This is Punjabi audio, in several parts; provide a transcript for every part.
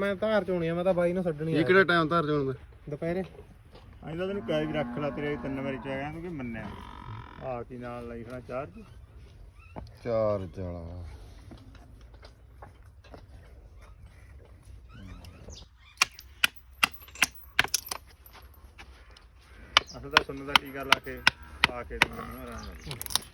ਮੈਂ ਧਾਰ ਚੋਣੀ ਆ ਮੈਂ ਤਾਂ ਬਾਈ ਨੂੰ ਛੱਡਣੀ ਇਹ ਕਿਹੜਾ ਟਾਈਮ ਧਾਰ ਜਾਣ ਦਾ ਦੁਪਹਿਰੇ। ਅਸੀਂ ਤਾਂ ਤੈਨੂੰ ਵੀ ਰੱਖ ਲਾ ਤੇਰੇ ਤਿੰਨ ਵਾਰੀ ਚਾਹਿਆ ਤੂੰ ਕਿ ਮੰਨਿਆ। ਆ ਕੀ ਨਾਲ ਲਈ ਖਣਾ ਚਾਰਜ? ਚਾਰ ਚਾਲਾ ਅਸਲ ਤਾਂ ਸੁਣਨ ਦਾ ਟੀਕਾ ਲਾ ਕੇ ਆ ਕੇ ਤੂੰ ਮੈਨੂੰ ਆਰਾਮ ਨਾਲ।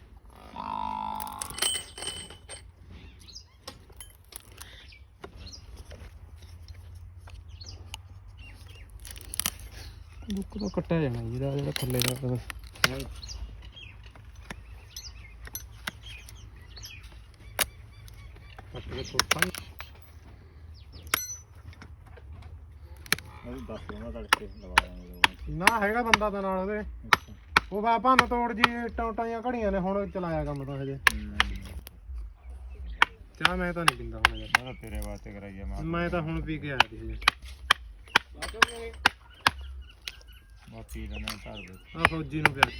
ਬੁੱਕ ਤਾਂ ਕੱਟਿਆ ਜਾਣਾ ਜਿਹਦਾ ਜਿਹੜਾ ਥੱਲੇ ਦਾ ਕੱਟ ਕੇ ਟੁੱਟਾਂ ਉਹ ਵੀ ਦੱਸ ਦੂੰਗਾ ਤੜਕੇ ਲਵਾ ਦਾਂਗੇ ਨਾ ਹੈਗਾ ਬੰਦਾ ਤਾਂ ਨਾਲ ਉਹਦੇ। ਅੱਛਾ ਉਹ ਬਾ ਭੰਨ ਤੋੜ ਜੀ ਟੌਂਟਾਂ ਜਾਂ ਘੜੀਆਂ ਨੇ ਹੁਣ ਚਲਾਇਆ ਕੰਮ ਤਾਂ ਹਜੇ। ਚਾਹ ਮੈਂ ਤਾਂ ਨਹੀਂ ਪੀਂਦਾ ਹੁਣ। ਯਾਰ ਮੈਂ ਤਾਂ ਤੇਰੇ ਵਾਸਤੇ ਕਰਾਈਆ ਮਾਂ ਤਾਂ ਹੁਣ ਪੀ ਕੇ ਆਇਆ ਸੀ ਹਜੇ ਬਾਕੀ ਮੈਂ ਧਰ ਦੇ। ਆ ਫੌਜੀ ਨੂੰ ਪਿਆ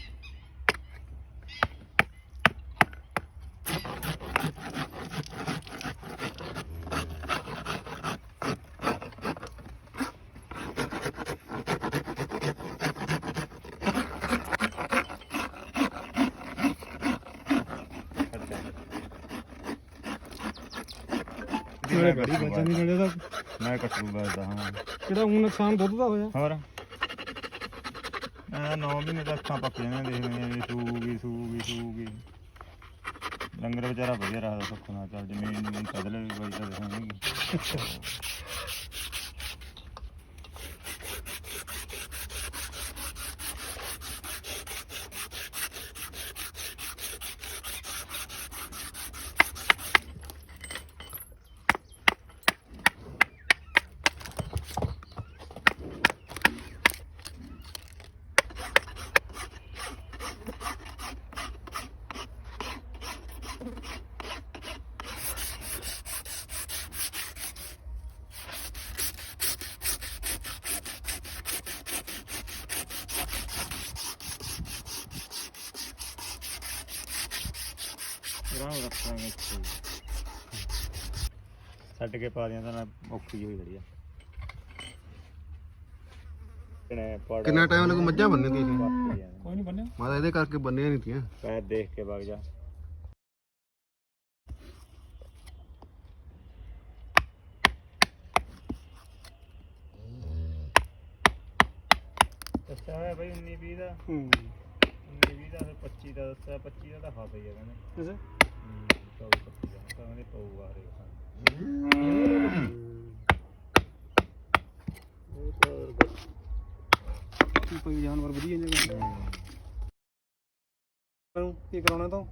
ਮੇਰੇ ਬੜੀ ਬੱਚਾ ਨਹੀਂ ਮਿਲਿਆ ਤਾਂ ਮੈਂ ਕਟਰੂ ਬਸਦਾ ਹਾਂ। ਕਿਹੜਾ ਹੁਣ ਨੁਕਸਾਨ ਦੁੱਧ ਦਾ ਹੋਇਆ। ਹੋਰ? ਆ 9 ਮਹੀਨੇ ਦਾ ਅੱਖਾਂ ਪੱਕ ਜਾਣੀਆਂ ਦੇਖਣੀਆਂ ਵੀ ਸੂਗੀ ਸੂਗੀ ਸੂਗੀ ਡੰਗਰ ਵਿਚਾਰਾ ਵਧੀਆ ਰੱਖਦਾ, ਸੁੱਖ ਨਾਲ ਚੱਲ ਜ਼ਮੀਨ ਨੂੰ ਕਦਲੇ ਵੀ ਕੋਈ ਤਾਂ ਦੇਖਾਂਗੇ ਰਾਮ ਰੱਖਾਂਗੇ ਇੱਥੇ। ਛੱਡ ਕੇ ਪਾ ਦਿਆਂ ਤਾਂ ਨਾ ਔਖੀ ਹੋਈ ਖੜੀ ਆ। ਕਿਨੇ ਪੜ ਕਿੰਨਾ ਟਾਈਮ ਲੱਗੂ? ਮੱਝਾਂ ਬੰਨੇ ਦੀ ਕੋਈ ਨਹੀਂ ਬੰਨਿਆ ਮੈਂ ਤਾਂ ਇਹਦੇ ਕਰਕੇ ਬੰਨਿਆ ਨਹੀਂ ਤੀਆਂ। ਪੈਰ ਦੇਖ ਕੇ ਵਗ ਜਾ। ਦੱਸਿਆ ਹੋਇਆ ਬਈ 19 20 ਦਾ? ਹੂੰ। 19 20 ਦਾ ਫਿਰ 25 ਦਾ ਦੱਸਿਆ 25 ਦਾ ਤਾਂ ਹਾਫ ਹੀ ਆ ਕਹਿੰਦੇ ਅੱਛਾ। ਹੂੰ। 24 25 ਦਾ ਤਾਂ ਕਹਿੰਦੇ ਪਊਗਾ ਰੇ ਸਾਨੂੰ ਕੋਈ ਜਾਨਵਰ ਵਧੀਆ ਜਗ੍ਹਾ ਕੀ ਕਰਾਉਣਾ ਤੋਂ?